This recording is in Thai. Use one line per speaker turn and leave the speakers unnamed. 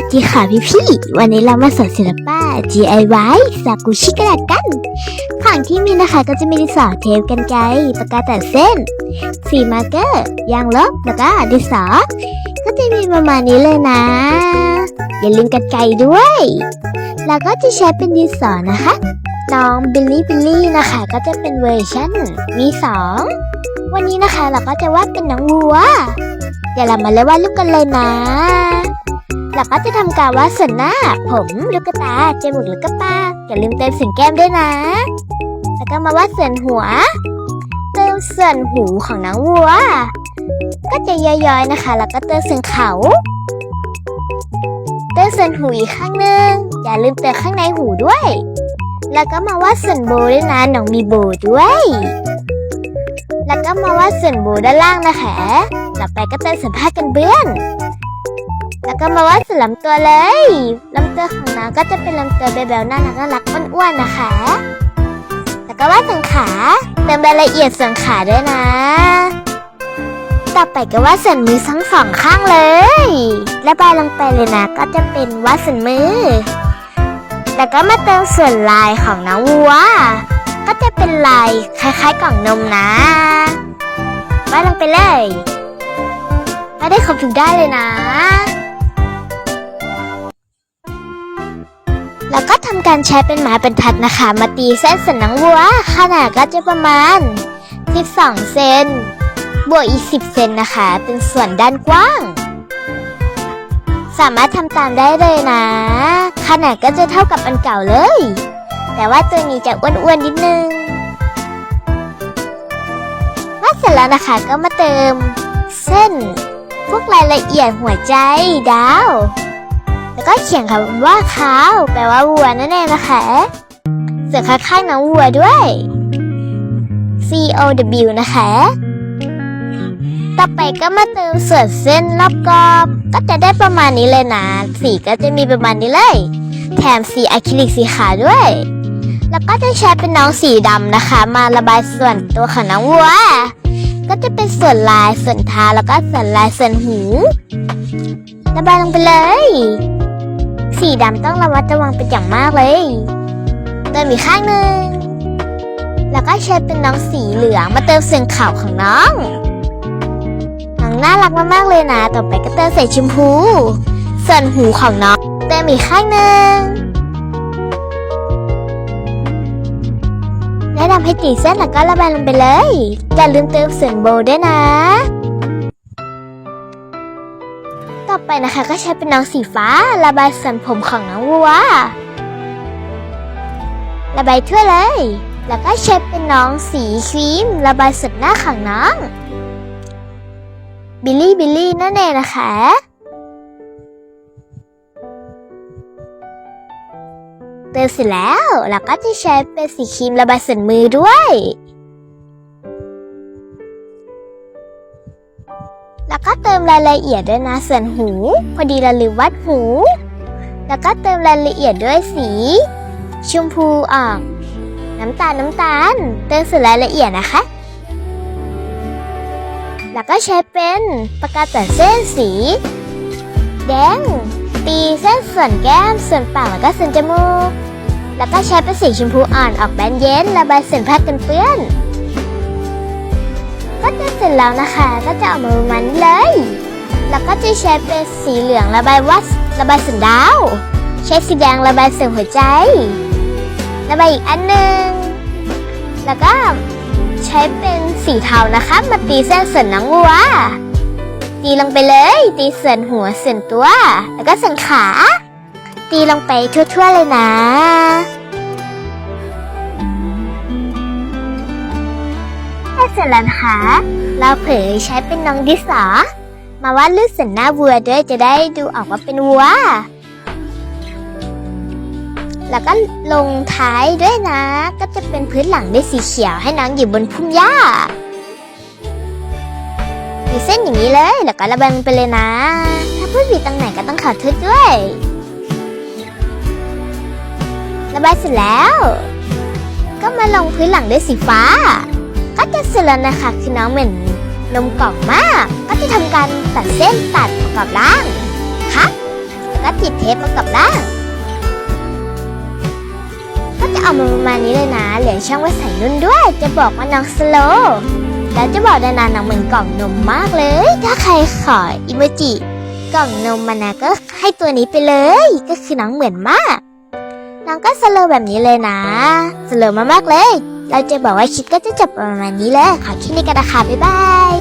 วัสดีค่ะพี่พี่ วันนี้เรามาสอนศิลปะ DIY สากุชิกระดาษกัน ของที่มีนะคะก็จะมีดินสอเทปกันไกรปากกาตัดเส้น สีมาร์เกอร์ ยางลบ แล้วก็ดินสอ ก็จะมีประมาณนี้เลยนะ อย่าลืมกันไกรด้วย แล้วก็จะใช้เป็นดินสอนะคะ น้องบิลลี่บิลลี่นะคะก็จะเป็นเวอร์ชันมีสอง วันนี้นะคะเราก็จะวาดเป็นน้องวัว เดี๋ยวเรามาเริ่มวาดรูปกันเลยนะ เราก็จะทำการวาดส่วนหน้า ผมลูกตาจมูกล้วก็ปาอย่าลืมเติมส่วนแก้มด้วยนะ แล้วก็มาวาดส่วนหัว เติมส่วนหูของน้องวัว ก็จะย้อยๆนะคะ แล้วก็เติมส่วนเขาเติมส่วนหูอีกข้างหนึงอย่าลืมเติมข้างในหูด้วย แล้วก็มาวาดส่วนโบด้วยนะน้องมีโบด้วย แล้วก็มาวาดส่วนโบด้านล่างนะคะต่อไปก็เติมสัมภาษณ์กันเบื้อน แล้วก็มาวาดส่วนลำตัวเลยลำตัวของน้องก็จะเป็นลำตัวเบลๆน่ารักน่ารักอ้วนๆนะคะ แล้วก็วาดส่วนขาเติมรายละเอียดส่วนขาด้วยนะ ต่อไปก็วาดส่วนมือทั้งสองข้างเลยระบายลงไปเลยนะ ก็จะเป็นวาดส่วนมือ แล้วก็มาเติมส่วนลายของน้องวัว ก็จะเป็นลายคล้ายๆกล่องนมนะวาดลงไปเลยวาดได้ครบทุกได้เลยนะ แล้วก็ทำการใช้เป็นไม้บรรทัดนะคะ มาตีเส้นสันน้องวัวขนาดก็จะประมาณ 12 เซนบวกอีก 10 เซนนะคะ เป็นส่วนด้านกว้าง สามารถทำตามได้เลยนะ ขนาดก็จะเท่ากับอันเก่าเลย แต่ว่าตัวนี้จะอ้วนๆนิดนึงวาเสร็จแล้วนะคะก็มาเติม เส้น พวกรายละเอียดหัวใจดาว แล้วก็เขียนคำว่าขาวแปลว่าวัวนั่นเองนะคะเสือข้างๆน้องวัวด้วย C O W นะคะ ต่อไปก็มาเติมส่วนเส้นรอบกรอบ ก็จะได้ประมาณนี้เลยนะ สีก็จะมีประมาณนี้เลย แถมสีอะคริลิกสีขาวด้วย แล้วก็จะใช้เป็นน้องสีดำนะคะ มาระบายส่วนตัวของน้องวัว ก็จะเป็นส่วนลายส่วนเท้าแล้วก็ส่วนลายส่วนหู ระบายลงไปเลย สีดำต้องระมัดระวังเป็นอย่างมากเลยเติมอีกข้างหนึ่ง แล้วก็ใช้เป็นน้องสีเหลืองมาเติมส่วนขาวของน้อง น้องน่ารักมากๆเลยนะ ต่อไปก็เติมใส่ชมพู ส่วนหูของน้อง เติมอีกข้างหนึ่งแนะนำให้ตีเส้นแล้วก็ระบายลงไปเลย อย่าลืมเติมส่วนโบด้วยนะ อไปนะคะ ก็ใช้เป็นน้องสีฟ้า ระบายส่วนผมของน้องวัว ระบายทั่วเลย แล้วก็ใช้เป็นน้องสีครีม ระบายส่วนหน้าของน้อง บิลลี่บิลลี่นั่นเองนะคะเติมเสร็จแล้วเราก็จะใช้เป็นสีครีมระบายส่วนมือด้วย แล้วก็เติมรายละเอียดด้วยนะส่วนหู พอดีเราลืมวัดหู แล้วก็เติมรายละเอียดด้วยสี ชมพูออก น้ำตาลน้ำตาล เติมส่วนรายละเอียดนะคะ แล้วก็ใช้เป็นปากกาตัดเส้นสี แดง ตีเส้นส่วนแก้มส่วนปากแล้วก็ส่วนจมูก แล้วก็ใช้เป็นสีชมพูอ่อนออกแบนเย็นระบายเส้นผ้ากันเปื้อน ร็จแล้วนะคะ ก็จะออกมาประมาณนี้เลย แล้วก็จะใช้เป็นสีเหลืองระบายวัดระบายส่วนดาว ใช้สีแดงระบายส่วนหัวใจ ระบายอีกอันหนึ่ง แล้วก็ใช้เป็นสีเทานะคะ มาตีเส้นส่วนนังวัว ตีลงไปเลย ตีส่วนหัวส่วนตัว แล้วก็ส่วนขา ตีลงไปทั่วๆเลยนะ เสร็จแล้วนะคะ เราเผยใช้เป็นน้องดิสอมาวาดรูปส่วนหน้าวัวด้วยจะได้ดูออกว่าเป็นวัว แล้วก็ลงท้ายด้วยนะ ก็จะเป็นพื้นหลังด้วยสีเขียวให้น้องอยู่บนพุ่มหญ้ามีเส้นอย่างนี้เลย แล้วก็ระบายไปเลยนะ ถ้าพูดผิดตรงไหนก็ต้องขอโทษด้วย ระบายเสร็จแล้ว ก็มาลงพื้นหลังด้วยสีฟ้า ก็จะเสร็จแล้วนะคะคือน้องเหมือนนมกล่องมาก ก็จะทำการตัดเส้นตัดประกอบร่างค่ะแล้วก็ติดเทปมากับร่าง ก็จะเอามาประมาณนี้เลยนะ เหลือช่องไว้ใส่นุ่นด้วย จะบอกว่าน้องสโลแล้วจะบอกด้วยนะน้องเหมือนกล่องนมมากเลย ถ้าใครขออิโมจิกล่องนมมานะก็ให้ตัวนี้ไปเลย ก็คือน้องเหมือนมาก น้องก็สโลแบบนี้เลยนะ สโลว์มากๆเลย เราจะบอกว่าคลิปก็จะจบประมาณนี้เลยขอแค่นี้กันนะคะบ๊ายบาย